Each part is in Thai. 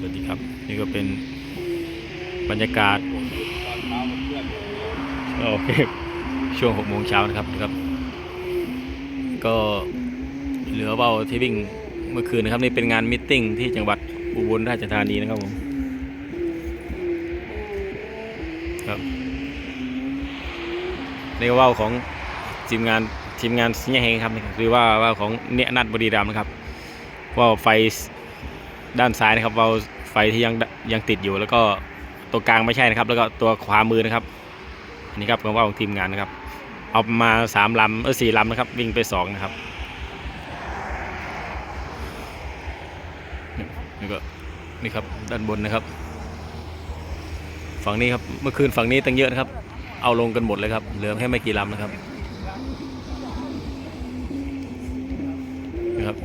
สวัสดีครับ นี่ก็เป็นบรรยากาศโอเคช่วงหกโมงเช้านะครับนะครับ ก็เหลือเบาที่วิ่งเมื่อคืนนะครับนี่เป็นงานมิทติ้งที่จังหวัดอุบลราชธานีนะครับผมครับในว่าของทีมงานทีมงานสิงห์เฮงครับหรือว่าว่าของเนยนัดบดีรัมนะครับว่าไฟ ด้านซ้ายนะครับเบาไฟที่ยังยังติดอยู่ แล้วก็ตัวกลางไม่ใช่นะครับ แล้วก็ตัวขวามือนะครับอันนี้ครับของว่าของทีมงานนะครับ เอามาสามลำเออสี่ลำนะครับ วิ่งไปสองนะครับนี่ก็นี่ครับด้านบนนะครับ ฝั่งนี้ครับเมื่อคืนฝั่งนี้ตั้งเยอะนะครับ เอาลงกันหมดเลยครับเหลือแค่ไม่กี่ลำนะครับนะครับ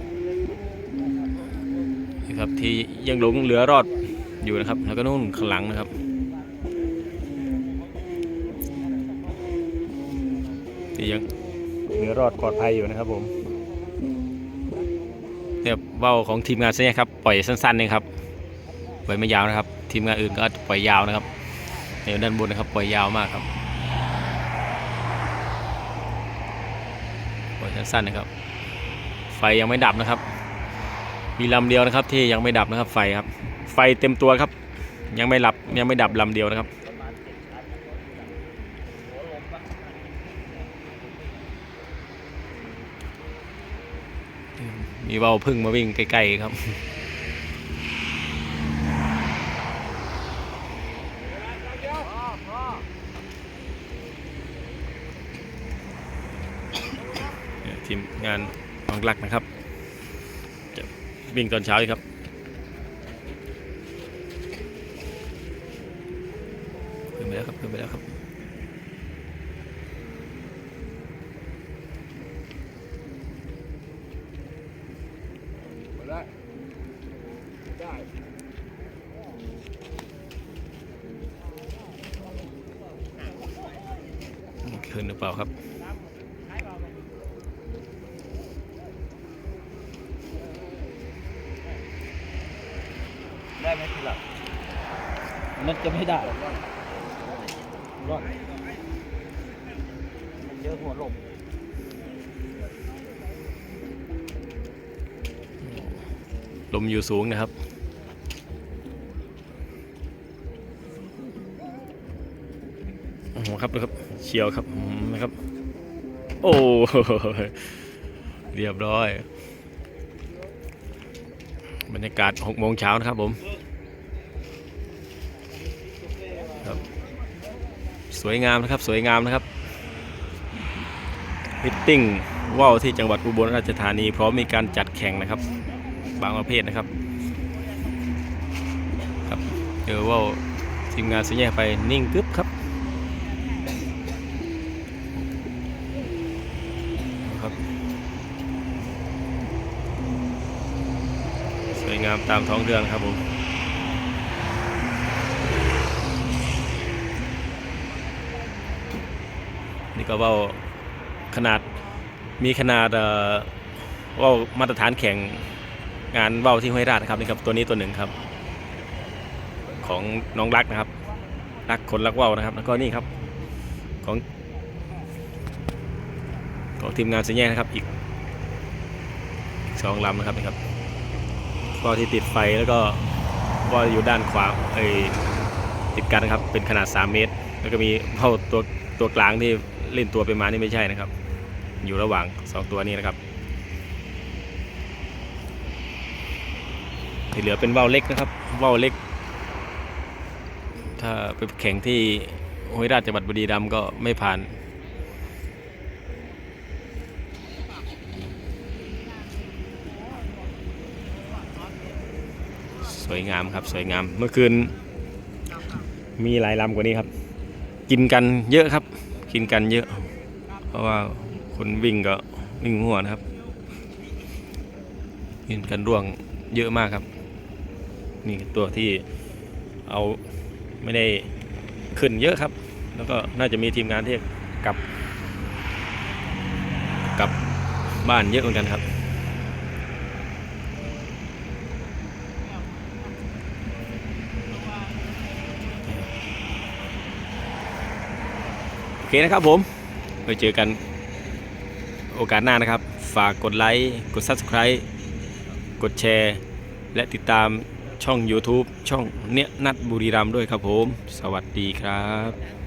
นะครับ ที่ยังหลงเหลือรอดอยู่นะครับ แล้วก็นู่นข้างหลังนะครับที่ยังเหลือรอดปลอดภัยอยู่นะครับผมเนี่ยว่าของทีมงานเสียครับปล่อยสั้นๆเองครับปล่อยไม่ยาวนะครับ ทีมงานอื่นก็ปล่อยยาวนะครับในด้านบนนะครับปล่อยยาวมากครับปล่อยสั้นๆนะครับ ไฟยังไม่ดับนะครับ มีลำเดียวนะครับ ที่ยังไม่ดับนะครับ ไฟครับ ไฟเต็มตัวครับ ยังไม่หลับยังไม่ดับลำเดียวนะครับมีเบาพึ่งมาวิ่งใกล้ๆครับทีมงานบางรักนะครับ วิ่งตอนเช้าอีกครับ ขึ้นไปแล้วครับ ขึ้นไปแล้วครับ ได้ ได้ขึ้นหรือเปล่าครับ ได้ไหมทีหลังมันจะไม่ได้รอกรอดมันเยอะหัวลมลมอยู่สูงนะครับโอ้โหครับดูครับเชียวครับนะครับ โอ้โหเรียบร้อย บรรยากาศ6โมงเช้านะครับผมครับสวยงามนะครับสวยงามนะครับมิตติ้งว่าวที่จังหวัดอุบลราชธานี พร้อมมีการจัดแข่งนะครับ บางประเภทนะครับครับเจอว่าวทีมงานสัญญาไปนิ่งกึ๊บครับามตามท้องเรื่องครับผมนี่ก็ว่าวขนาดมีขนาดว่าวมาตรฐานแข่งงานว่าวที่ห้วยราชนะครับนี่ครับตัวนี้ตัวหนึ่งครับ ของน้องรักนะครับ รักคนรักว่าวนะครับ แล้วก็นี่ครับของของทีมงานเสียแย่นะครับอีกอีกสองลำนะครับนี่ครับ ว่าวที่ติดไฟแล้วก็ว่าวอยู่ด้านขวาเอติดกันนะครับเป็นขนาด 3 เมตร แล้วก็มีว่าวตัวตัวกลางที่เล่นตัวไปมานี่ไม่ใช่นะครับ อยู่ระหว่างสองตัวนี้นะครับที่เหลือเป็นว่าวเล็กนะครับว่าวเล็ก ถ้าไปแข่งที่ห้วยราชจังหวัดบุรีรัมย์ก็ไม่ผ่าน วยงามครับสวยงาม เมื่อคืนมีหลายลำกว่านี้ครับ กินกันเยอะครับ กินกันเยอะ เพราะว่าคนวิ่งก็วิ่งหัวนะครับ กินกันร่วงเยอะมากครับ นี่ตัวที่เอาไม่ได้ขึ้นเยอะครับ แล้วก็น่าจะมีทีมงานที่กลับกลับบ้านเยอะเหมือนกันครับ เคนะครับผมไว้เจอกันโอกาสหน้านะครับ ฝากกดไลค์กด Subscribe กดแชร์ และติดตามช่อง YouTube ช่องเนี้ยนัดบุรีรัมด้วยครับผม สวัสดีครับ